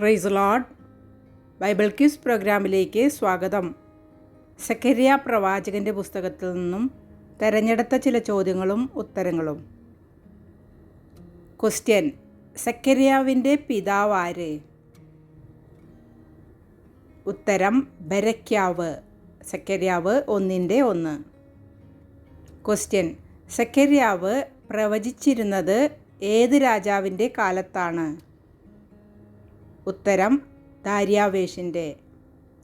Price load Bible quiz പ്രോഗ്രാമിലേക്ക് സ്വാഗതം. സക്കരിയ പ്രവാചകന്റെ പുസ്തകത്തിൽ നിന്നും തെരഞ്ഞെടുത്ത ചില ചോദ്യങ്ങളും ഉത്തരങ്ങളും. ക്വസ്റ്റ്യൻ സക്കരിയാവിന്റെ പിതാവ് ആര്? ഉത്തരം ബരക്യാവ്. സക്കരിയാവ് ഒന്നിന്റെ ഒന്ന്. ക്വസ്റ്റ്യൻ സക്കരിയാവ് പ്രവചിച്ചിരുന്നത് ഏത് രാജാവിന്റെ കാലത്താണ്? ഉത്തരം ദാര്യാവേഷിന്റെ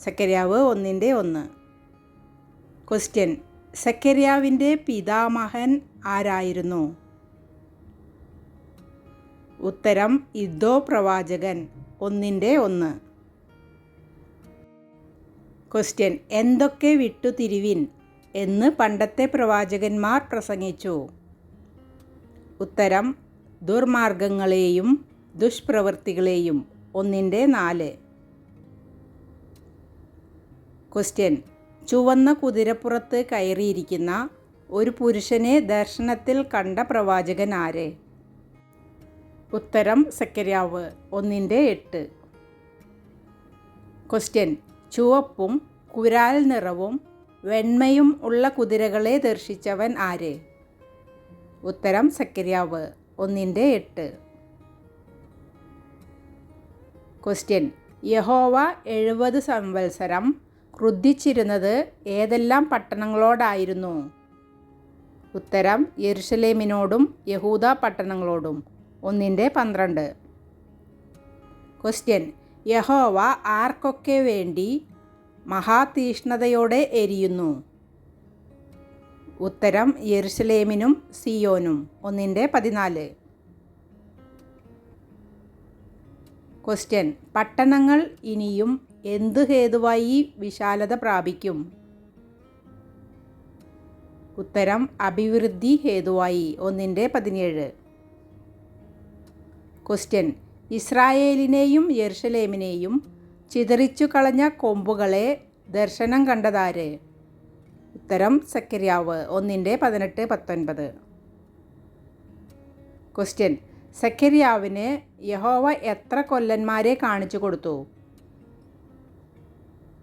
സക്കരിയാവ് ഒന്നിന്റെ ഒന്ന്. ക്വസ്റ്റ്യൻ സക്കരിയാവിന്റെ പിതാമഹൻ ആരായിരുന്നു? ഉത്തരം ഇദ്ദോ പ്രവാചകൻ ഒന്നിന്റെ ഒന്ന്. ക്വസ്റ്റ്യൻ എന്തൊക്കെ വിട്ടുതിരിവിൻ എന്ന് പണ്ടത്തെ പ്രവാചകന്മാർ പ്രസംഗിച്ചു? ഉത്തരം ദുർമാർഗങ്ങളെയും ദുഷ്പ്രവൃത്തികളെയും ഒന്നിന്റെ നാല്. ക്വസ്റ്റ്യൻ ചുവന്ന കുതിരപ്പുറത്ത് കയറിയിരിക്കുന്ന ഒരു പുരുഷനെ ദർശനത്തിൽ കണ്ട പ്രവാചകൻ ആര്? ഉത്തരം സക്കരിയാവ് ഒന്നിന്റെ എട്ട്. ക്വസ്റ്റ്യൻ ചുവപ്പും കുരാൽ നിറവും വെണ്മയും ഉള്ള കുതിരകളെ ദർശിച്ചവൻ ആര്? ഉത്തരം സക്കരിയാവ് ഒന്നിന്റെ എട്ട്. ക്വസ്റ്റ്യൻ യഹോവ എഴുപത് സംവത്സരം ക്രുദ്ധിച്ചിരുന്നത് ഏതെല്ലാം പട്ടണങ്ങളോടായിരുന്നു? ഉത്തരം യെരുഷലേമിനോടും യഹൂദ പട്ടണങ്ങളോടും. ഒന്നിന്റെ പന്ത്രണ്ട്. ക്വസ്റ്റ്യൻ യഹോവ ആർക്കൊക്കെ വേണ്ടി മഹാതീഷ്ണതയോടെ എരിയുന്നു? ഉത്തരം യെരുഷലേമിനും സിയോനും. ഒന്നിന്റെ പതിനാല്. ക്വസ്റ്റ്യൻ പട്ടണങ്ങൾ ഇനിയും എന്ത് ഹേതുവായി വിശാലത പ്രാപിക്കും? ഉത്തരം അഭിവൃദ്ധി ഹേതുവായി. ഒന്നിന്റെ പതിനേഴ്. ക്വസ്റ്റ്യൻ ഇസ്രായേലിനെയും യെർഷലേമിനെയും ചിതറിച്ചു കളഞ്ഞ കൊമ്പുകളെ ദർശനം കണ്ടതാര്? ഉത്തരം സക്കരിയാവ് ഒന്നിന്റെ പതിനെട്ട് പത്തൊൻപത്. ക്വസ്റ്റ്യൻ സക്കരിയാവിന് യഹോവ എത്ര കൊല്ലന്മാരെ കാണിച്ചു കൊടുത്തു?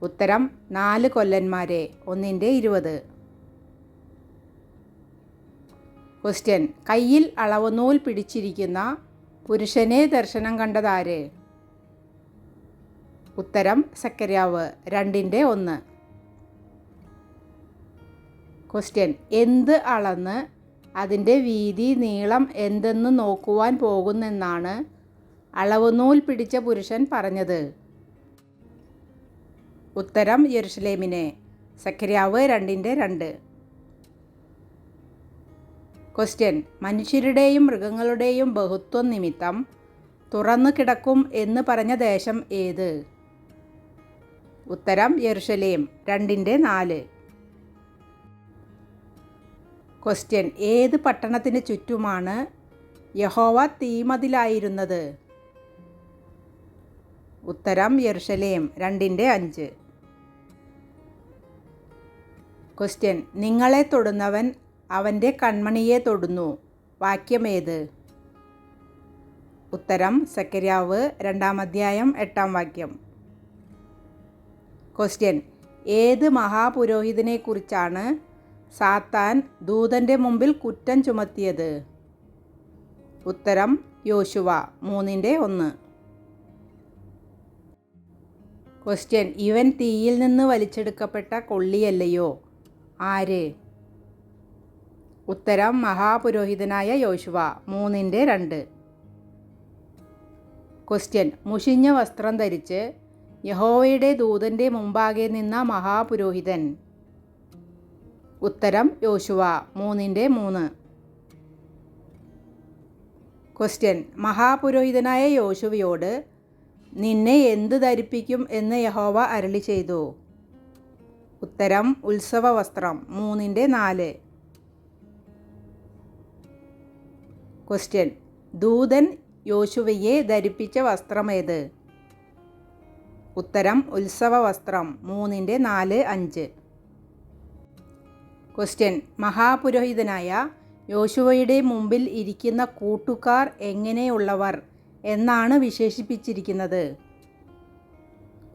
ഉത്തരം നാല് കൊല്ലന്മാരെ ഒന്നിന്റെ ഇരുപത്. ക്വസ്റ്റ്യൻ കയ്യിൽ അളവുനൂൽ പിടിച്ചിരിക്കുന്ന പുരുഷനെ ദർശനം കണ്ടതാര്? ഉത്തരം സക്കരിയാവ് രണ്ടിന്റെ ഒന്ന്. ക്വസ്റ്റ്യൻ എന്ത് അളന്ന് അതിന്റെ വീതി നീളം എന്തെന്ന് നോക്കുവാൻ പോകുന്നെന്നാണ് അളവുനൂൽ പിടിച്ച പുരുഷൻ പറഞ്ഞത്. ഉത്തരം യെരുഷലേമിനെ സക്കരിയാവ് രണ്ടിന്റെ രണ്ട്. ക്വസ്റ്റ്യൻ. മനുഷ്യരുടെയും മൃഗങ്ങളുടെയും ബഹുത്വം നിമിത്തം തുറന്നു കിടക്കും എന്ന് പറഞ്ഞ ദേശം ഏത്? ഉത്തരം യെരുഷലേം രണ്ടിന്റെ നാല്. ക്വസ്റ്റ്യൻ ഏത് പട്ടണത്തിന് ചുറ്റുമാണ് യഹോവ തീമതിലായിരുന്നത്? ഉത്തരം യെർഷലേം രണ്ടിന്റെ അഞ്ച്. ക്വസ്റ്റ്യൻ നിങ്ങളെ തൊടുന്നവൻ അവന്റെ കൺമണിയെ തൊടുന്നു. വാക്യമേത് ഉത്തരം സക്കരിയാവ് രണ്ടാം അധ്യായം എട്ടാം വാക്യം. ക്വസ്റ്റ്യൻ ഏത് മഹാപുരോഹിതനെക്കുറിച്ചാണ് സാത്താൻ ദൂതന്റെ മുമ്പിൽ കുറ്റം ചുമത്തിയത്. ഉത്തരം യോശുവ മൂന്നിന്റെ ഒന്ന്. ക്വസ്റ്റ്യൻ ഇവൻ തീയിൽ നിന്ന് വലിച്ചെടുക്കപ്പെട്ട കൊള്ളിയല്ലയോ? ആര്? ഉത്തരം മഹാപുരോഹിതനായ യോശുവ മൂന്നിന്റെ രണ്ട്. ക്വസ്റ്റ്യൻ മുഷിഞ്ഞ വസ്ത്രം ധരിച്ച് യഹോവയുടെ ദൂതന്റെ മുമ്പാകെ നിന്ന മഹാപുരോഹിതൻ ഉത്തരം യോശുവ. മൂന്നിന്റെ മൂന്ന്. ക്വസ്റ്റ്യൻ മഹാപുരോഹിതനായ യോശുവയോട് നിന്നെ എന്ത് ധരിപ്പിക്കും എന്ന് യഹോവ അരളി ചെയ്തു? ഉത്തരം ഉത്സവ വസ്ത്രം. മൂന്നിന്റെ നാല്. ക്വസ്റ്റ്യൻ ദൂതൻ യോശുവയെ ധരിപ്പിച്ച വസ്ത്രമേത് ഉത്തരം ഉത്സവ വസ്ത്രം. മൂന്നിന്റെ നാല് അഞ്ച്. ക്വസ്റ്റ്യൻ മഹാപുരോഹിതനായ യോശുവയുടെ മുമ്പിൽ ഇരിക്കുന്ന കൂട്ടുകാർ എങ്ങനെയുള്ളവർ എന്നാണ് വിശേഷിപ്പിച്ചിരിക്കുന്നത്.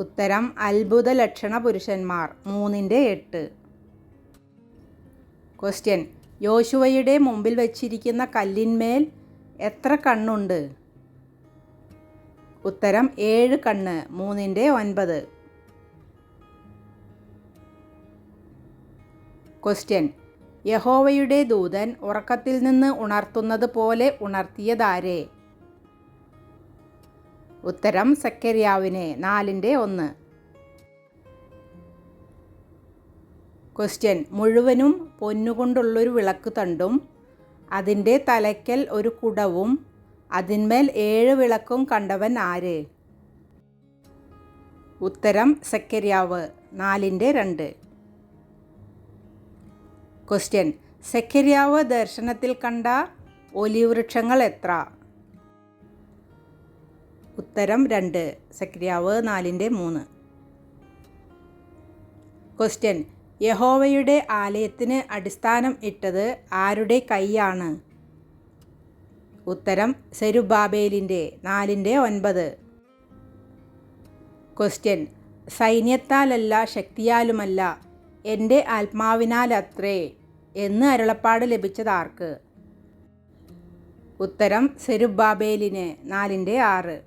ഉത്തരം അത്ഭുത ലക്ഷണ പുരുഷന്മാർ മൂന്നിന്റെ എട്ട്. ക്വസ്റ്റ്യൻ യോശുവയുടെ മുമ്പിൽ വച്ചിരിക്കുന്ന കല്ലിന്മേൽ എത്ര കണ്ണുണ്ട്? ഉത്തരം ഏഴ് കണ്ണ് മൂന്നിന്റെ ഒൻപത്. ക്വസ്റ്റ്യൻ. യഹോവയുടെ ദൂതൻ ഉറക്കത്തിൽ നിന്ന് ഉണർത്തുന്നത് പോലെ ഉണർത്തിയതാരെ? ഉത്തരം സക്കരിയാവിനെ നാലിന്റെ ഒന്ന്. ക്വസ്റ്റ്യൻ. മുഴുവനും പൊന്നുകൊണ്ടുള്ളൊരു വിളക്ക് തണ്ടും അതിന്റെ തലയ്ക്കൽ ഒരു കുടവും അതിന്മേൽ ഏഴ് വിളക്കും കണ്ടവൻ ആര്? ഉത്തരം സക്കരിയാവ് നാലിന്റെ രണ്ട്. ക്വസ്റ്റ്യൻ സെക്കരിയാവ് ദർശനത്തിൽ കണ്ട ഒലിവ് വൃക്ഷങ്ങൾ എത്ര? ഉത്തരം രണ്ട്. സെക്രിയാവ് നാലിന്റെ മൂന്ന്. ക്വസ്റ്റ്യൻ യഹോവയുടെ ആലയത്തിന് അടിസ്ഥാനം ഇട്ടത് ആരുടെ കൈയാണ്? ഉത്തരം സെരുബാബേലിന്റെ നാലിന്റെ ഒൻപത്. ക്വസ്റ്റ്യൻ സൈന്യത്താലല്ല ശക്തിയാലുമല്ല. എന്റെ ആത്മാവിനാലത്രേ എന്ന് അരുളപ്പാട് ലഭിച്ചതാർക്ക് ഉത്തരം സെരുബാബേലിന് നാലിന്റെ ആറ്.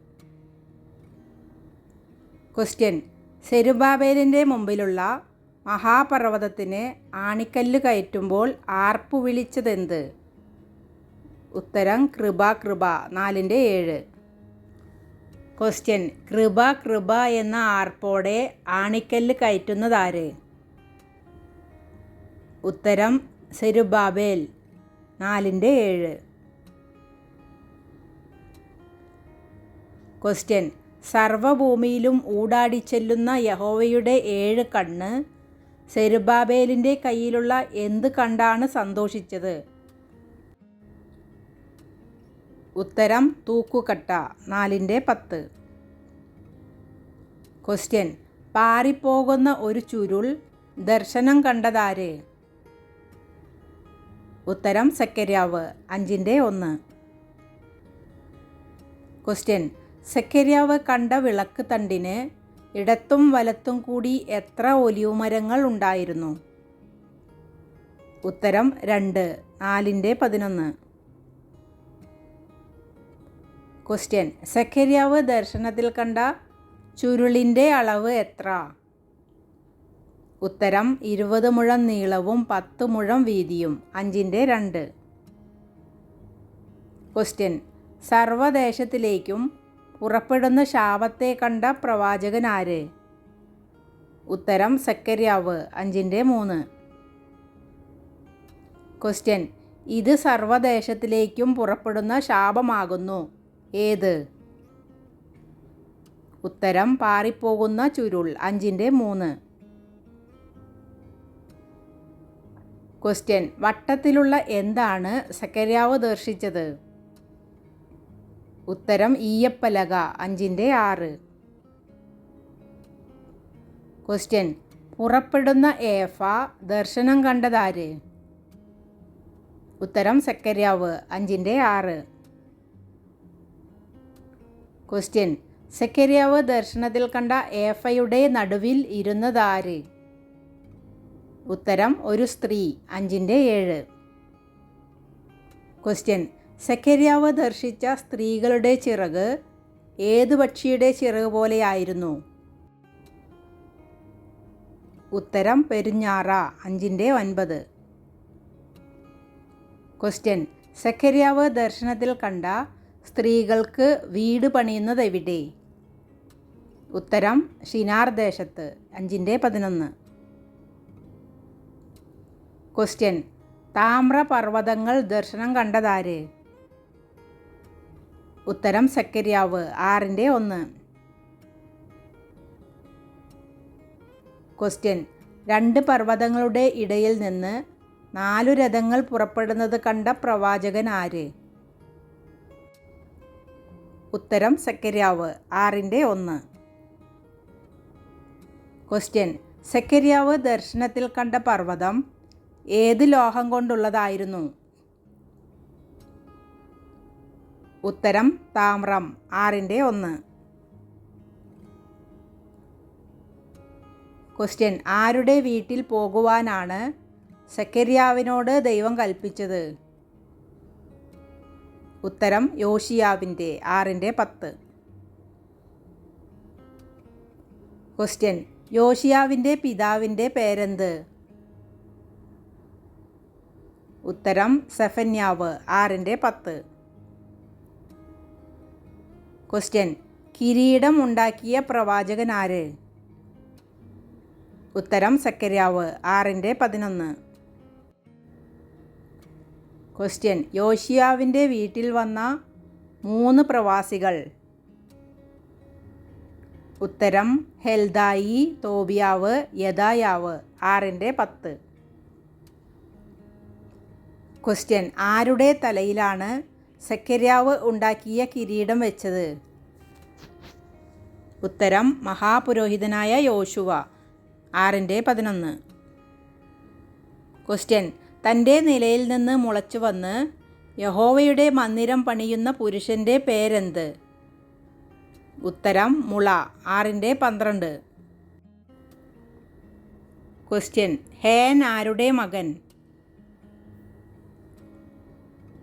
ക്വസ്റ്റ്യൻ സെരുബാബേലിന്റെ മുമ്പിലുള്ള മഹാപർവതത്തിന് ആണിക്കല്ല് കയറ്റുമ്പോൾ ആർപ്പു വിളിച്ചതെന്ത്? ഉത്തരം കൃപ കൃപ നാലിന്റെ ഏഴ്. ക്വസ്റ്റ്യൻ കൃപ കൃപ എന്ന ആർപ്പോടെ ആണിക്കല്ല് കയറ്റുന്നതാര് ഉത്തരം സെരുബാബേൽ നാലിന്റെ ഏഴ്. ക്വസ്റ്റ്യൻ സർവഭൂമിയിലും ഊടാടി ചെല്ലുന്ന യഹോവയുടെ ഏഴ് കണ്ണ് സെരുബാബേലിന്റെ കയ്യിലുള്ള എന്ത് കണ്ടാണ് സന്തോഷിച്ചത്? ഉത്തരം തൂക്കുകട്ട നാലിന്റെ പത്ത്. ക്വസ്റ്റ്യൻ പാറിപ്പോകുന്ന ഒരു ചുരുൾ ദർശനം കണ്ടതാര്? ഉത്തരം സെക്കരിയാവ് അഞ്ചിന്റെ ഒന്ന്. ക്വസ്റ്റ്യൻ സെക്കരിയാവ് കണ്ട വിളക്ക് തണ്ടിന് ഇടത്തും വലത്തും കൂടി എത്ര ഒലിവ് മരങ്ങൾ ഉണ്ടായിരുന്നു? ഉത്തരം രണ്ട് നാലിന്റെ പതിനൊന്ന്. ക്വസ്റ്റ്യൻ സെക്കരിയാവ് ദർശനത്തിൽ കണ്ട ചുരുളിന്റെ അളവ് എത്ര? ഉത്തരം ഇരുപത് മുഴം നീളവും പത്ത് മുഴം വീതിയും അഞ്ചിന്റെ രണ്ട്. ക്വസ്റ്റ്യൻ സർവദേശത്തിലേക്കും പുറപ്പെടുന്ന ശാപത്തെ കണ്ട പ്രവാചകൻ ആര്? ഉത്തരം സക്കരിയാവ് അഞ്ചിന്റെ മൂന്ന്. ക്വസ്റ്റ്യൻ ഇത് സർവദേശത്തിലേക്കും പുറപ്പെടുന്ന ശാപമാകുന്നു. ഏത്? ഉത്തരം പാറിപ്പോകുന്ന ചുരുൾ അഞ്ചിന്റെ മൂന്ന്. ക്വസ്റ്റ്യൻ വട്ടത്തിലുള്ള എന്താണ് സക്കരിയാവ് ദർശിച്ചത്? ഉത്തരം ഈയപ്പലക അഞ്ചിന്റെ ആറ്. ക്വസ്റ്റ്യൻ പുറപ്പെടുന്ന ഏഫ ദർശനം കണ്ടതാര്? ഉത്തരം സെക്കരിയാവ് അഞ്ചിന്റെ ആറ്. ക്വസ്റ്റ്യൻ സെക്കരിയാവ് ദർശനത്തിൽ കണ്ട ഏഫയുടെ നടുവിൽ ഇരുന്നതാര്? ഉത്തരം ഒരു സ്ത്രീ അഞ്ചിന്റെ ഏഴ്. ക്വസ്റ്റ്യൻ സെക്കരിയാവ് ദർശിച്ച സ്ത്രീകളുടെ ചിറക് ഏത് പക്ഷിയുടെ ചിറക് പോലെയായിരുന്നു? ഉത്തരം പെരുഞ്ഞാറ അഞ്ചിന്റെ ഒൻപത്. ക്വസ്റ്റ്യൻ സെക്കരിയാവ് ദർശനത്തിൽ കണ്ട സ്ത്രീകൾക്ക് വീട് പണിയുന്നത് എവിടെ ഉത്തരം ഷിനാർ ദേശത്ത് അഞ്ചിന്റെ പതിനൊന്ന്. ക്വസ്റ്റ്യൻ താമ്രപർവതങ്ങൾ ദർശനം കണ്ടതാര്? ഉത്തരം സക്കരിയാവ്. ആറിന്റെ ഒന്ന്. ക്വസ്റ്റ്യൻ രണ്ട് പർവതങ്ങളുടെ ഇടയിൽ നിന്ന് നാലു രഥങ്ങൾ പുറപ്പെടുന്നത് കണ്ട പ്രവാചകൻ ആര്? ഉത്തരം സക്കരിയാവ്. ആറിന്റെ ഒന്ന്. ക്വസ്റ്റ്യൻ സക്കരിയാവ് ദർശനത്തിൽ കണ്ട പർവതം ഏത് ലോഹം കൊണ്ടുള്ളതായിരുന്നു? ഉത്തരം താമ്രം. ആറിന്റെ ഒന്ന്. ക്വസ്റ്റ്യൻ ആരുടെ വീട്ടിൽ പോകുവാനാണ് സെക്കരിയാവിനോട് ദൈവം കൽപ്പിച്ചത്? ഉത്തരം യോഷിയാവിന്റെ ആറിന്റെ പത്ത്. ക്വസ്റ്റ്യൻ യോഷിയാവിന്റെ പിതാവിന്റെ പേരെന്ത്? ഉത്തരം സെഫന്യാവ് ആറിന്റെ പത്ത്. ക്വസ്റ്റ്യൻ കിരീടം ഉണ്ടാക്കിയ പ്രവാചകൻ ആര് ഉത്തരം സക്കരിയാവ് ആറിന്റെ പതിനൊന്ന്. ക്വസ്റ്റ്യൻ യോഷിയാവിന്റെ വീട്ടിൽ വന്ന മൂന്ന് പ്രവാസികൾ. ഉത്തരം ഹെൽദായി തോബിയാവ് യദായാവ് ആറിന്റെ പത്ത്. ക്വസ്റ്റ്യൻ ആരുടെ തലയിലാണ് സെക്കരിയാവ് ഉണ്ടാക്കിയ കിരീടം വെച്ചത്? ഉത്തരം മഹാപുരോഹിതനായ യോശുവ. ആറിന്റെ പതിനൊന്ന്. ക്വസ്റ്റ്യൻ തന്റെ നിലയിൽ നിന്ന് മുളച്ചു വന്ന് യഹോവയുടെ മന്ദിരം പണിയുന്ന പുരുഷന്റെ പേരെന്ത്? ഉത്തരം മുള. ആറിന്റെ പന്ത്രണ്ട്. ക്വസ്റ്റ്യൻ ഹേൻ ആരുടെ മകൻ?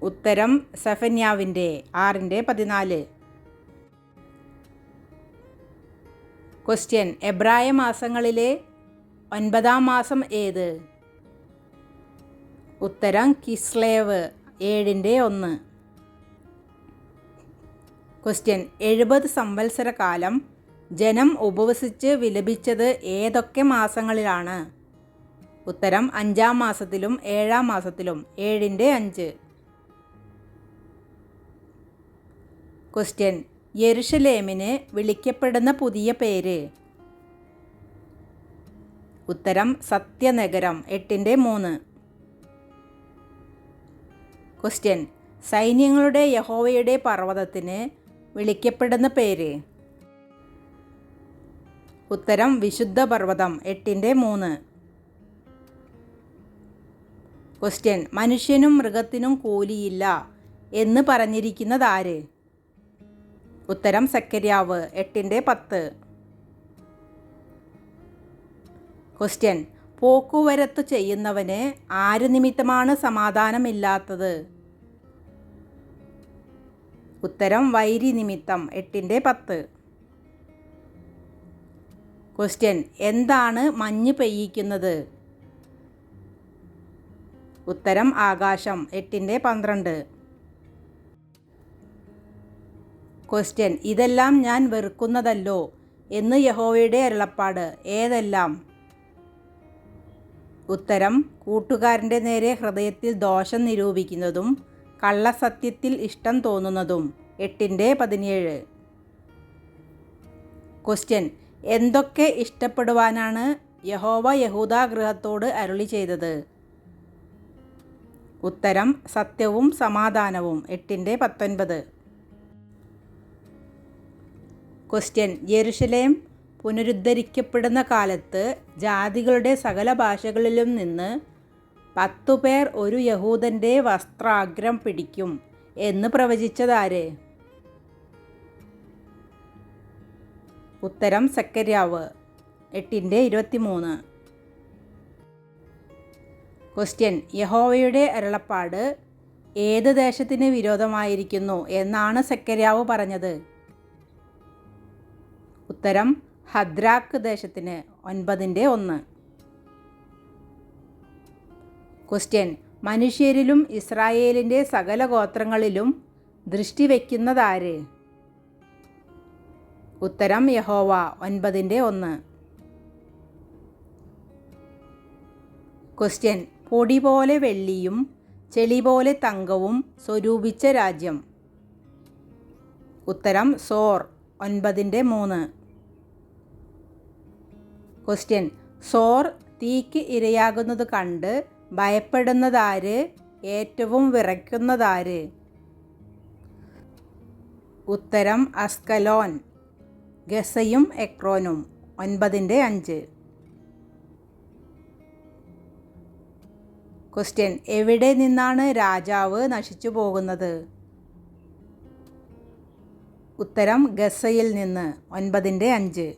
ഉത്തരം സെഫന്യാവിന്റെ ആറിന്റെ പതിനാല്. ക്വസ്റ്റ്യൻ എബ്രായ മാസങ്ങളിലെ ഒൻപതാം മാസം ഏത്? ഉത്തരം കിസ്ലേവ് ഏഴിന്റെ ഒന്ന്. ക്വസ്റ്റ്യൻ എഴുപത് സംവത്സര കാലം ജനം ഉപവസിച്ച് വിലപിച്ചത് ഏതൊക്കെ മാസങ്ങളിലാണ്? ഉത്തരം അഞ്ചാം മാസത്തിലും ഏഴാം മാസത്തിലും ഏഴിന്റെ അഞ്ച്. ക്വസ്റ്റ്യൻ. യെരുഷലേമിന് വിളിക്കപ്പെടുന്ന പുതിയ പേര്. ഉത്തരം സത്യനഗരം എട്ടിന്റെ മൂന്ന്. ക്വസ്റ്റ്യൻ. സൈന്യങ്ങളുടെ യഹോവയുടെ പർവതത്തിന് വിളിക്കപ്പെടുന്ന പേര്. ഉത്തരം വിശുദ്ധ പർവതം എട്ടിന്റെ മൂന്ന്. ക്വസ്റ്റ്യൻ. മനുഷ്യനും മൃഗത്തിനും കൂലിയില്ല എന്ന് പറഞ്ഞിരിക്കുന്നതാര് ഉത്തരം സക്കരിയാവ് എട്ടിന്റെ പത്ത്. ക്വസ്റ്റ്യൻ പോക്കുവരത്ത് ചെയ്യുന്നവന് ആര് നിമിത്തമാണ് സമാധാനമില്ലാത്തത്? ഉത്തരം വൈരി നിമിത്തം എട്ടിന്റെ പത്ത്. ക്വസ്റ്റ്യൻ എന്താണ് മഞ്ഞ് പെയ്യിക്കുന്നത്? ഉത്തരം ആകാശം എട്ടിന്റെ പന്ത്രണ്ട്. ക്വസ്റ്റ്യൻ ഇതെല്ലാം ഞാൻ വെറുക്കുന്നതല്ലോ എന്ന് യഹോവയുടെ അരുളപ്പാട്. ഏതെല്ലാം? ഉത്തരം കൂട്ടുകാരന്റെ നേരെ ഹൃദയത്തിൽ ദോഷം നിരൂപിക്കുന്നതും കള്ളസത്യത്തിൽ ഇഷ്ടം തോന്നുന്നതും. എട്ടിന്റെ പതിനേഴ്. ക്വസ്റ്റ്യൻ എന്തൊക്കെ ഇഷ്ടപ്പെടുവാനാണ് യഹോവ യഹൂദ ഗൃഹത്തോട് അരുളി ചെയ്തത്? ഉത്തരം സത്യവും സമാധാനവും. എട്ടിന്റെ പത്തൊൻപത്. ക്വസ്റ്റ്യൻ ജെറുഷലേം പുനരുദ്ധരിക്കപ്പെടുന്ന കാലത്ത് ജാതികളുടെ സകല ഭാഷകളിലും നിന്ന് പത്തു പേർ ഒരു യഹൂദന്റെ വസ്ത്രാഗ്രം പിടിക്കും എന്ന് പ്രവചിച്ചതാര്? ഉത്തരം സക്കരിയാവ് എട്ടിന്റെ ഇരുപത്തിമൂന്ന്. ക്വസ്റ്റ്യൻ യഹോവയുടെ അരുളപ്പാട് ഏത് ദേശത്തിന് വിരോധമായിരിക്കുന്നു എന്നാണ് സക്കരിയാവ് പറഞ്ഞത്. ഉത്തരം ഹദ്രാക്ക് ദേശത്തിന് ഒൻപതിന്റെ ഒന്ന്. ക്വസ്റ്റ്യൻ മനുഷ്യരിലും ഇസ്രായേലിന്റെ സകല ഗോത്രങ്ങളിലും ദൃഷ്ടി വയ്ക്കുന്നതാര്? ഉത്തരം യഹോവ ഒൻപതിന്റെ ഒന്ന്. ക്വസ്റ്റ്യൻ പൊടി പോലെ വെള്ളിയും ചെളി പോലെ തങ്കവും സ്വരൂപിച്ച രാജ്യം. ഉത്തരം സോർ ഒൻപതിന്റെ മൂന്ന്. ക്വസ്റ്റ്യൻ സോർ തീക്ക് ഇരയാകുന്നത് കണ്ട് ഭയപ്പെടുന്നതാര്? ഏറ്റവും വിറയ്ക്കുന്നതാര്? ഉത്തരം അസ്കലോൻ. ഗസയും എക്രോനും. ഒൻപതിന്റെ അഞ്ച്. ക്വസ്റ്റ്യൻ എവിടെ നിന്നാണ് രാജാവ് നശിച്ചു പോകുന്നത്? ഉത്തരം ഗസയിൽ നിന്ന്. ഒൻപതിന്റെ അഞ്ച്.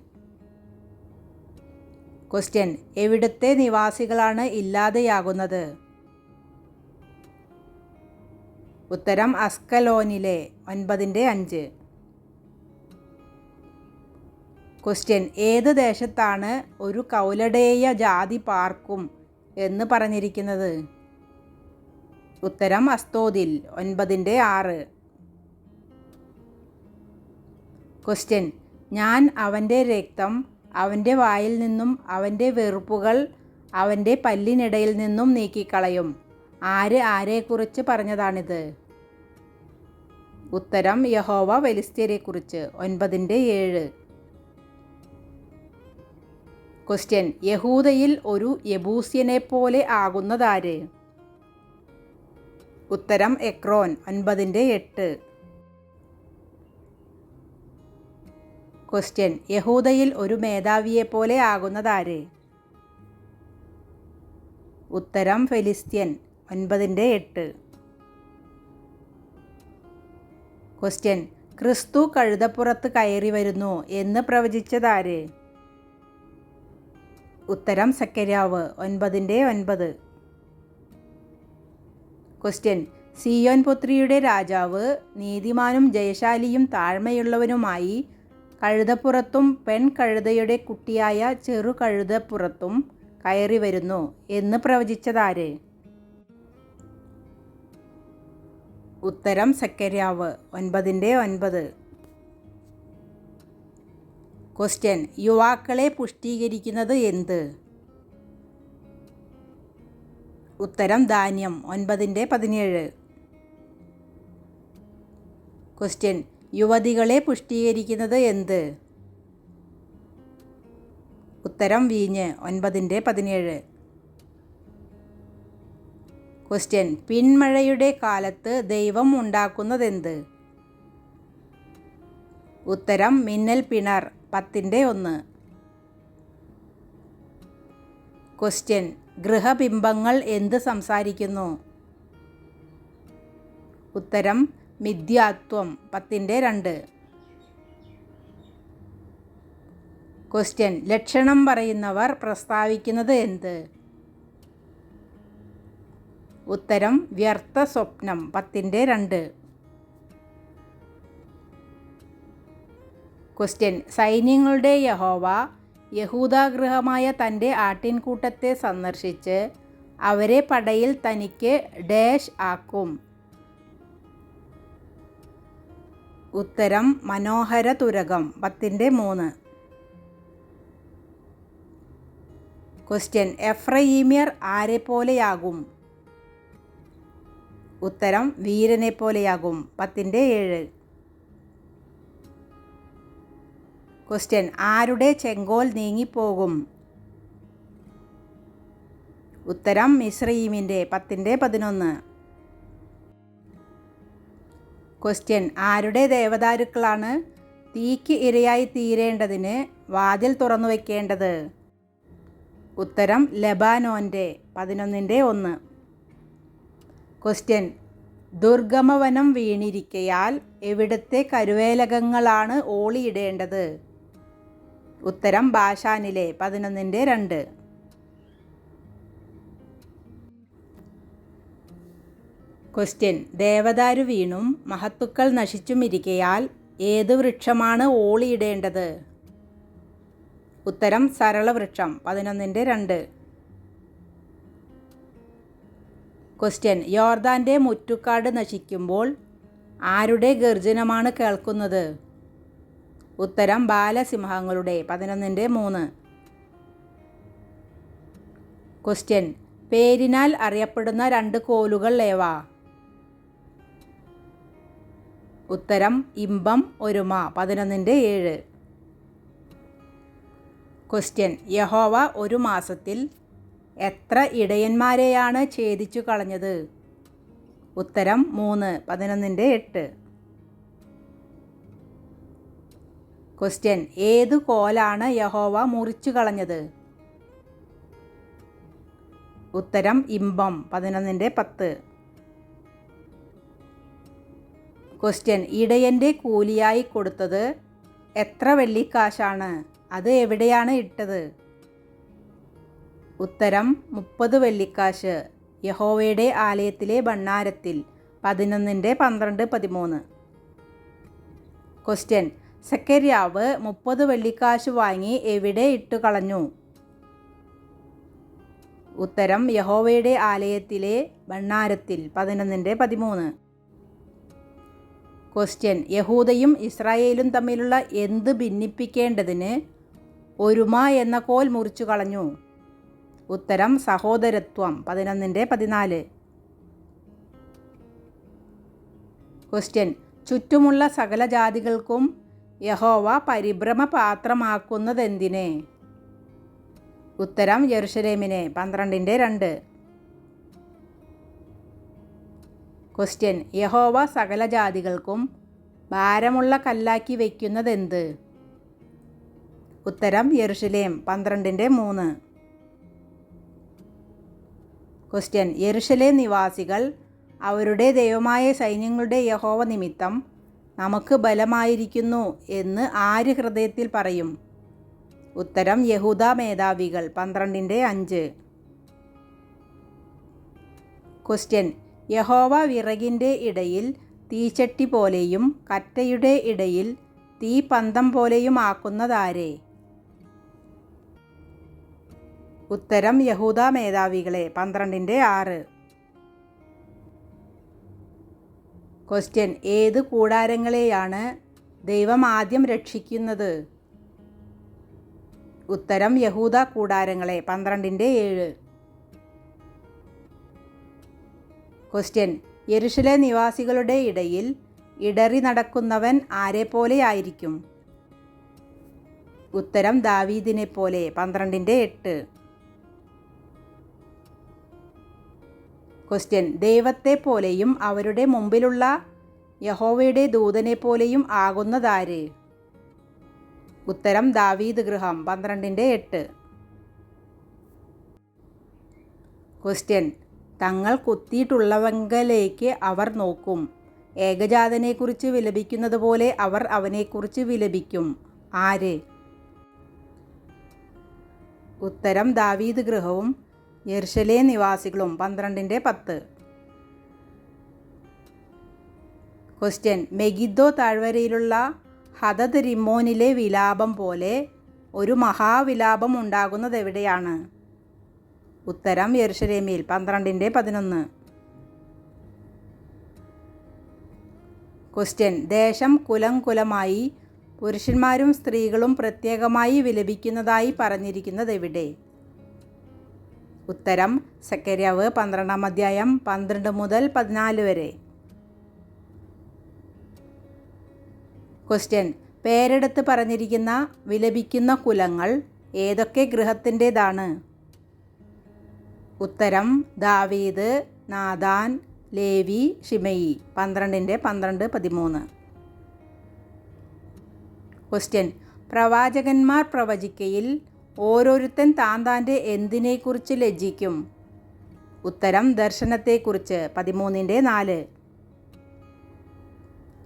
ക്വസ്റ്റ്യൻ എവിടുത്തെ നിവാസികളാണ് ഇല്ലാതെയാകുന്നത്? ഉത്തരം അസ്കലോനിലെ ഒൻപതിന്റെ അഞ്ച്. ക്വസ്റ്റ്യൻ ഏത് ദേശത്താണ് ഒരു കൗലടേയ ജാതി പാർക്കും? എന്ന് പറഞ്ഞിരിക്കുന്നത്. ഉത്തരം അസ്തോദിൽ ഒൻപതിന്റെ ആറ്. ക്വസ്റ്റ്യൻ ഞാൻ അവന്റെ രക്തം അവന്റെ വായിൽ നിന്നും അവന്റെ വെറുപ്പുകൾ അവന്റെ പല്ലിനിടയിൽ നിന്നും നീക്കിക്കളയും. ആര് ആരെക്കുറിച്ച് പറഞ്ഞതാണിത്? ഉത്തരം യഹോവ വെലിസ്ത്യരെക്കുറിച്ച് ഒൻപതിന്റെ ഏഴ്. ക്വസ്റ്റ്യൻ യഹൂദയിൽ ഒരു യബൂസ്യനെ പോലെ ആകുന്നതാര്? ഉത്തരം എക്രോൻ. ഒൻപതിന്റെ എട്ട്. ക്വസ്റ്റ്യൻ യഹൂദയിൽ ഒരു മേധാവിയെപ്പോലെ ആകുന്നതാര്? ഉത്തരം ഫെലിസ്ത്യൻ ഒൻപതിന്റെ എട്ട്. ക്വസ്റ്റ്യൻ ക്രിസ്തു കഴുതപ്പുറത്ത് കയറി വരുന്നു എന്ന് പ്രവചിച്ചതാര്? ഉത്തരം സക്കരാവ് ഒൻപതിന്റെ ഒൻപത്. ക്വസ്റ്റ്യൻ സിയോൻ പുത്രിയുടെ രാജാവ് നീതിമാനും ജയശാലിയും താഴ്മയുള്ളവനുമായി കഴുതപ്പുറത്തും പെൺ കഴുതയുടെ കുട്ടിയായ ചെറു കഴുതപ്പുറത്തും കയറി വരുന്നു. എന്ന് പ്രവചിച്ചതാര്? ഉത്തരം സക്കരാവ് ഒൻപതിന്റെ ഒൻപത്. ക്വസ്റ്റ്യൻ. യുവാക്കളെ പുഷ്ടീകരിക്കുന്നത് എന്ത്? ഉത്തരം ധാന്യം. ഒൻപതിന്റെ പതിനേഴ്. ക്വസ്റ്റ്യൻ. യുവതികളെ പുഷ്ടീകരിക്കുന്നത് എന്ത്? ഉത്തരം വീഞ്ഞ് ഒൻപതിന്റെ പതിനേഴ്. ക്വസ്റ്റ്യൻ പിന്മഴയുടെ കാലത്ത് ദൈവം ഉണ്ടാക്കുന്നതെന്ത്? ഉത്തരം മിന്നൽ പിണർ പത്തിന്റെ ഒന്ന്. ക്വസ്റ്റ്യൻ ഗൃഹബിംബങ്ങൾ എന്ത് സംസാരിക്കുന്നു? ഉത്തരം മിഥ്യാത്വം പത്തിന്റെ രണ്ട്. ക്വസ്റ്റ്യൻ ലക്ഷണം പറയുന്നവർ പ്രസ്താവിക്കുന്നത് എന്ത്? ഉത്തരം വ്യർത്ഥ സ്വപ്നം പത്തിന്റെ രണ്ട്. ക്വസ്റ്റ്യൻ സൈന്യങ്ങളുടെ യഹോവ യഹൂദാഗൃഹമായ തന്റെ ആട്ടിൻകൂട്ടത്തെ സന്ദർശിച്ച് അവരെ പടയിൽ തനിക്ക് ഡാഷ് ആക്കും. ഉത്തരം മനോഹര തുരകം പത്തിന്റെ മൂന്ന് ക്വസ്റ്റ്യൻ എഫ്രഹീമിയർ ആരെ പോലെയാകും? ഉത്തരം വീരനെ പോലെയാകും പത്തിന്റെ ഏഴ്. ക്വസ്റ്റ്യൻ ആരുടെ ചെങ്കോൽ നീങ്ങിപ്പോകും? ഉത്തരം മിശ്രീമിന്റെ പത്തിന്റെ പതിനൊന്ന്. ക്വസ്റ്റ്യൻ ആരുടെ ദേവദാരുക്കളാണ് തീക്ക് ഇരയായി തീരേണ്ടതിന് വാതിൽ തുറന്നു വയ്ക്കേണ്ടത് ഉത്തരം ലബാനോന്റെ. പതിനൊന്നിന്റെ ഒന്ന്. ക്വസ്റ്റ്യൻ ദുർഗമവനം വീണിരിക്കയാൽ എവിടുത്തെ കരുവേലകങ്ങളാണ് ഓളിയിടേണ്ടത്? ഉത്തരം ബാഷാനിലെ. പതിനൊന്നിന്റെ രണ്ട്. ക്വസ്റ്റ്യൻ ദേവദാരു വീണും മഹത്തുക്കൾ നശിച്ചുമിരിക്കയാൽ ഏത് വൃക്ഷമാണ് ഓളിയിടേണ്ടത് ഉത്തരം സരളവൃക്ഷം പതിനൊന്നിന്റെ രണ്ട്. ക്വസ്റ്റ്യൻ യോർദാന്റെ മുറ്റുക്കാട് നശിക്കുമ്പോൾ ആരുടെ ഗർജനമാണ് കേൾക്കുന്നത്? ഉത്തരം ബാലസിംഹങ്ങളുടെ. പതിനൊന്നിന്റെ മൂന്ന്. ക്വസ്റ്റ്യൻ പേരിനാൽ അറിയപ്പെടുന്ന രണ്ട് കോലുകൾ ഏവ? ഉത്തരം ഇമ്പം ഒരുമ പതിനൊന്നിന്റെ ഏഴ്. ക്വസ്റ്റ്യൻ യഹോവ ഒരു മാസത്തിൽ എത്ര ഇടയന്മാരെയാണ് ഛേദിച്ചു കളഞ്ഞത്? ഉത്തരം മൂന്ന് പതിനൊന്നിന്റെ എട്ട്. ക്വസ്റ്റ്യൻ ഏത് കോലാണ് യഹോവ മുറിച്ചു കളഞ്ഞത്? ഉത്തരം ഇമ്പം പതിനൊന്നിന്റെ പത്ത്. ക്വസ്റ്റ്യൻ ഇടയന്റെ കൂലിയായി കൊടുത്തത് എത്ര വെള്ളിക്കാശാണ്? അത് എവിടെയാണ് ഇട്ടത്? ഉത്തരം മുപ്പത് വെള്ളിക്കാശ്. യഹോവയുടെ ആലയത്തിലെ ഭണ്ണാരത്തിൽ പതിനൊന്നിന്റെ പന്ത്രണ്ട് പതിമൂന്ന്. ക്വസ്റ്റ്യൻ സക്കരിയാവ് മുപ്പത് വെള്ളിക്കാശ് വാങ്ങി എവിടെ ഇട്ടു കളഞ്ഞു? ഉത്തരം യഹോവയുടെ ആലയത്തിലെ ഭണ്ണാരത്തിൽ പതിനൊന്നിന്റെ പതിമൂന്ന്. ക്വസ്റ്റ്യൻ യഹൂദയും ഇസ്രായേലും തമ്മിലുള്ള എന്ത് ഭിന്നിപ്പിക്കേണ്ടതിന് ഒരുമ എന്ന കോൽ മുറിച്ചു കളഞ്ഞു. ഉത്തരം സഹോദരത്വം. പതിനൊന്നിന്റെ പതിനാല്. ക്വസ്റ്റ്യൻ ചുറ്റുമുള്ള സകല ജാതികൾക്കും യഹോവ പരിഭ്രമ പാത്രമാക്കുന്നതെന്തിനെ ഉത്തരം യെറുഷലേമിനെ പന്ത്രണ്ടിന്റെ രണ്ട്. ക്വസ്റ്റ്യൻ യഹോവ സകല ജാതികൾക്കും ഭാരമുള്ള കല്ലാക്കി വയ്ക്കുന്നതെന്ത്? ഉത്തരം യെറുഷലേം പന്ത്രണ്ടിന്റെ മൂന്ന്. ക്വസ്റ്റ്യൻ യെറുഷലേം നിവാസികൾ അവരുടെ ദൈവമായ സൈന്യങ്ങളുടെ യഹോവ നിമിത്തം നമുക്ക് ബലമായിരിക്കുന്നു എന്ന് ആര് ഹൃദയത്തിൽ പറയും? ഉത്തരം യഹൂദ മേധാവികൾ പന്ത്രണ്ടിന്റെ അഞ്ച്. ക്വസ്റ്റ്യൻ യഹോവ വിറകിന്റെ ഇടയിൽ തീച്ചട്ടി പോലെയും കറ്റയുടെ ഇടയിൽ തീപന്തം പോലെയും ആക്കുന്നതാരെ? ഉത്തരം യഹൂദ മേധാവികളെ പന്ത്രണ്ടിന്റെ ആറ്. ക്വസ്റ്റ്യൻ ഏത് കൂടാരങ്ങളെയാണ് ദൈവം ആദ്യം രക്ഷിക്കുന്നത്? ഉത്തരം യഹൂദ കൂടാരങ്ങളെ പന്ത്രണ്ടിന്റെ ഏഴ്. ക്വസ്റ്റ്യൻ യെരുഷലെ നിവാസികളുടെ ഇടയിൽ ഇടറി നടക്കുന്നവൻ ആരെപ്പോലെയായിരിക്കും? ഉത്തരം ദാവീദിനെ പോലെ പന്ത്രണ്ടിന്റെ എട്ട്. ക്വസ്റ്റ്യൻ ദൈവത്തെ പോലെയും അവരുടെ മുമ്പിലുള്ള യഹോവയുടെ ദൂതനെ പോലെയും ആകുന്നതാര്? ഉത്തരം ദാവീദ് ഗൃഹം പന്ത്രണ്ടിന്റെ എട്ട്. ക്വസ്റ്റ്യൻ തങ്ങൾ കുത്തിയിട്ടുള്ളവങ്കലേക്ക് അവർ നോക്കും. ഏകജാതനെക്കുറിച്ച് വിലപിക്കുന്നത് പോലെ അവർ അവനെക്കുറിച്ച് വിലപിക്കും. ആര്? ഉത്തരം ദാവീദ് ഗൃഹവും യെർഷലേ നിവാസികളും. പന്ത്രണ്ടിന്റെ പത്ത്. ക്വസ്റ്റ്യൻ. മെഗിദ്ദോ താഴ്വരയിലുള്ള ഹദദ് റിമോനിലെ വിലാപം പോലെ ഒരു മഹാവിലാപം ഉണ്ടാകുന്നത് എവിടെയാണ് ഉത്തരം യെരുഷലേമിൽ പന്ത്രണ്ടിന്റെ പതിനൊന്ന്. ക്വസ്റ്റ്യൻ ദേശം കുലം കുലമായി പുരുഷന്മാരും സ്ത്രീകളും പ്രത്യേകമായി വിലപിക്കുന്നതായി പറഞ്ഞിരിക്കുന്നത് എവിടെ? ഉത്തരം സക്കരിയാവ് പന്ത്രണ്ടാം അധ്യായം പന്ത്രണ്ട് മുതൽ പതിനാല് വരെ. ക്വസ്റ്റ്യൻ പേരെടുത്ത് പറഞ്ഞിരിക്കുന്ന വിലപിക്കുന്ന കുലങ്ങൾ ഏതൊക്കെ ഗൃഹത്തിന്റേതാണ്? ഉത്തരം ദാവീദ് നാദാൻ ലേവി ഷിമയി പന്ത്രണ്ടിന്റെ പന്ത്രണ്ട് പതിമൂന്ന്. ക്വസ്റ്റ്യൻ പ്രവാചകന്മാർ പ്രവചിക്കയിൽ ഓരോരുത്തൻ താൻ താന്റെ എന്തിനെക്കുറിച്ച് ലജ്ജിക്കും? ഉത്തരം ദർശനത്തെക്കുറിച്ച് പതിമൂന്നിന്റെ നാല്.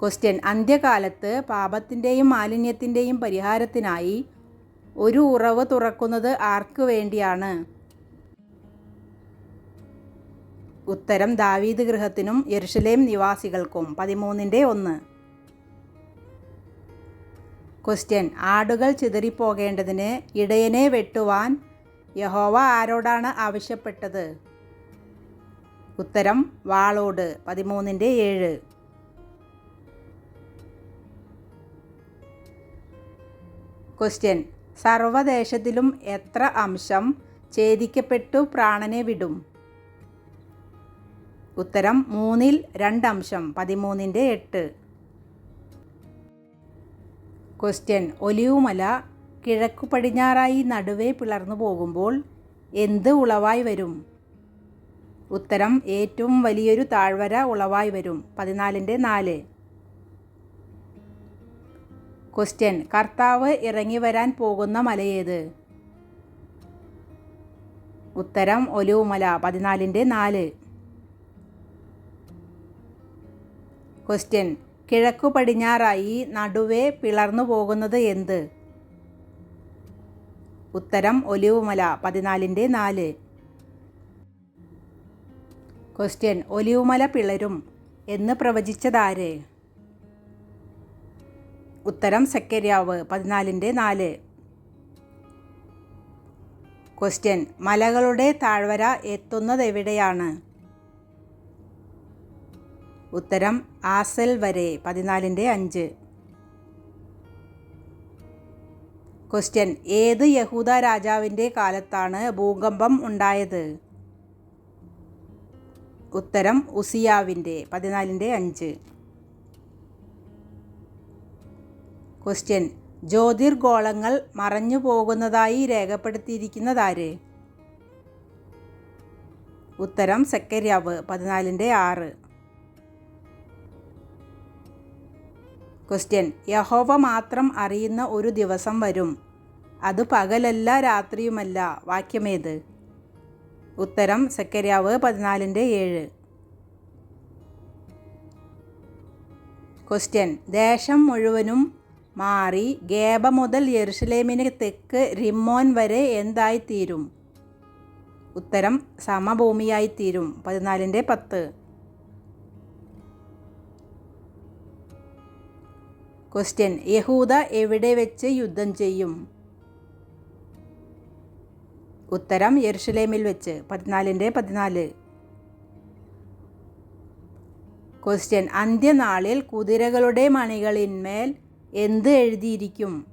ക്വസ്റ്റ്യൻ അന്ത്യകാലത്ത് പാപത്തിന്റെയും മാലിന്യത്തിന്റെയും പരിഹാരത്തിനായി ഒരു ഉറവ് തുറക്കുന്നത് ആർക്കു വേണ്ടിയാണ്? ഉത്തരം ദാവീദ് ഗൃഹത്തിനും യെരുഷലേം നിവാസികൾക്കും. പതിമൂന്നിന്റെ ഒന്ന്. ക്വസ്റ്റ്യൻ ആടുകൾ ചിതറിപ്പോകേണ്ടതിന് ഇടയനെ വെട്ടുവാൻ യഹോവ ആരോടാണ് ആവശ്യപ്പെട്ടത്? ഉത്തരം വാളോട്. പതിമൂന്നിന്റെ ഏഴ്. ക്വസ്റ്റ്യൻ സർവദേശത്തിലും എത്ര അംശം ഛേദിക്കപ്പെട്ടു പ്രാണനെ വിടും? ഉത്തരം മൂന്നിൽ രണ്ടംശം പതിമൂന്നിന്റെ എട്ട്. ക്വസ്റ്റ്യൻ ഒലിവുമല കിഴക്കു പടിഞ്ഞാറായി നടുവേ പിളർന്നു പോകുമ്പോൾ എന്ത് ഉളവായി വരും? ഉത്തരം ഏറ്റവും വലിയൊരു താഴ്വര ഉളവായി വരും പതിനാലിന്റെ നാല്. ക്വസ്റ്റ്യൻ കർത്താവ് ഇറങ്ങി വരാൻ പോകുന്ന മലയേത്? ഉത്തരം ഒലിവുമല പതിനാലിന്റെ നാല്. ക്വസ്റ്റ്യൻ കിഴക്കു പടിഞ്ഞാറായി നടുവേ പിളർന്നു പോകുന്നത് എന്ത്? ഉത്തരം ഒലിവുമല പതിനാലിന്റെ നാല്. ക്വസ്റ്റ്യൻ ഒലിവുമല പിളരും എന്ന് പ്രവചിച്ചതാര്? ഉത്തരം സെക്കരിയാവ് പതിനാലിന്റെ നാല്. ക്വസ്റ്റ്യൻ മലകളുടെ താഴ്വര എത്തുന്നത് എവിടെയാണ് ഉത്തരം ആസൽ വരെ പതിനാലിന്റെ അഞ്ച്. ക്വസ്റ്റ്യൻ ഏത് യഹൂദ രാജാവിന്റെ കാലത്താണ് ഭൂകമ്പം ഉണ്ടായത്? ഉത്തരം ഉസിയാവിന്റെ പതിനാലിന്റെ അഞ്ച്. ക്വസ്റ്റ്യൻ ജ്യോതിർഗോളങ്ങൾ മറഞ്ഞു പോകുന്നതായി രേഖപ്പെടുത്തിയിരിക്കുന്നതാര് ഉത്തരം സെക്കരിയാവ് പതിനാലിന്റെ ആറ്. ക്വസ്റ്റ്യൻ യഹോവ മാത്രം അറിയുന്ന ഒരു ദിവസം വരും. അത് പകലല്ല രാത്രിയുമല്ല. വാക്യമേത്? ഉത്തരം സെക്കരിയാവ് പതിനാലിന്റെ ഏഴ്. ക്വസ്റ്റ്യൻ ദേശം മുഴുവനും മാറി ഗേബ മുതൽ യെറുഷലേമിന് തെക്ക് റിമ്മോൻ വരെ എന്തായിത്തീരും? ഉത്തരം സമഭൂമിയായിത്തീരും. പതിനാലിന്റെ പത്ത്. ക്വസ്റ്റ്യൻ യഹൂദ എവിടെ വെച്ച് യുദ്ധം ചെയ്യും? ഉത്തരം യെർഷലേമിൽ വെച്ച്. പതിനാലിന്റെ പതിനാല്. ക്വസ്റ്റ്യൻ അന്ത്യനാളിൽ കുതിരകളുടെ മണികളിന്മേൽ എന്ത് എഴുതിയിരിക്കും?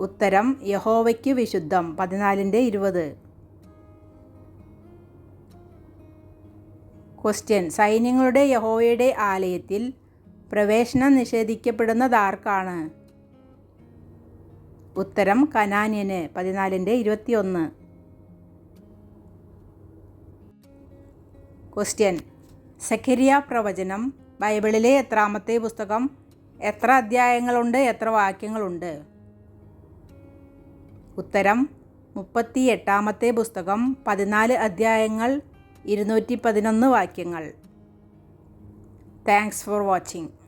ഉത്തരം യഹോവയ്ക്ക് വിശുദ്ധം. പതിനാലിന്റെ ഇരുപത്. ക്വസ്റ്റ്യൻ സൈന്യങ്ങളുടെ യഹോവയുടെ ആലയത്തിൽ പ്രവേശനം നിഷേധിക്കപ്പെടുന്നതാർക്കാണ്? ഉത്തരം കനാന്യന് പതിനാലിന്റെ ഇരുപത്തിയൊന്ന്. ക്വസ്റ്റ്യൻ. സഖരിയ പ്രവചനം ബൈബിളിലെ എത്രാമത്തെ പുസ്തകം എത്ര അധ്യായങ്ങളുണ്ട് എത്ര വാക്യങ്ങളുണ്ട്? ഉത്തരം മുപ്പത്തി എട്ടാമത്തെ പുസ്തകം പതിനാല് അധ്യായങ്ങൾ ഇരുന്നൂറ്റി പതിനൊന്ന് വാക്യങ്ങൾ. Thanks for watching.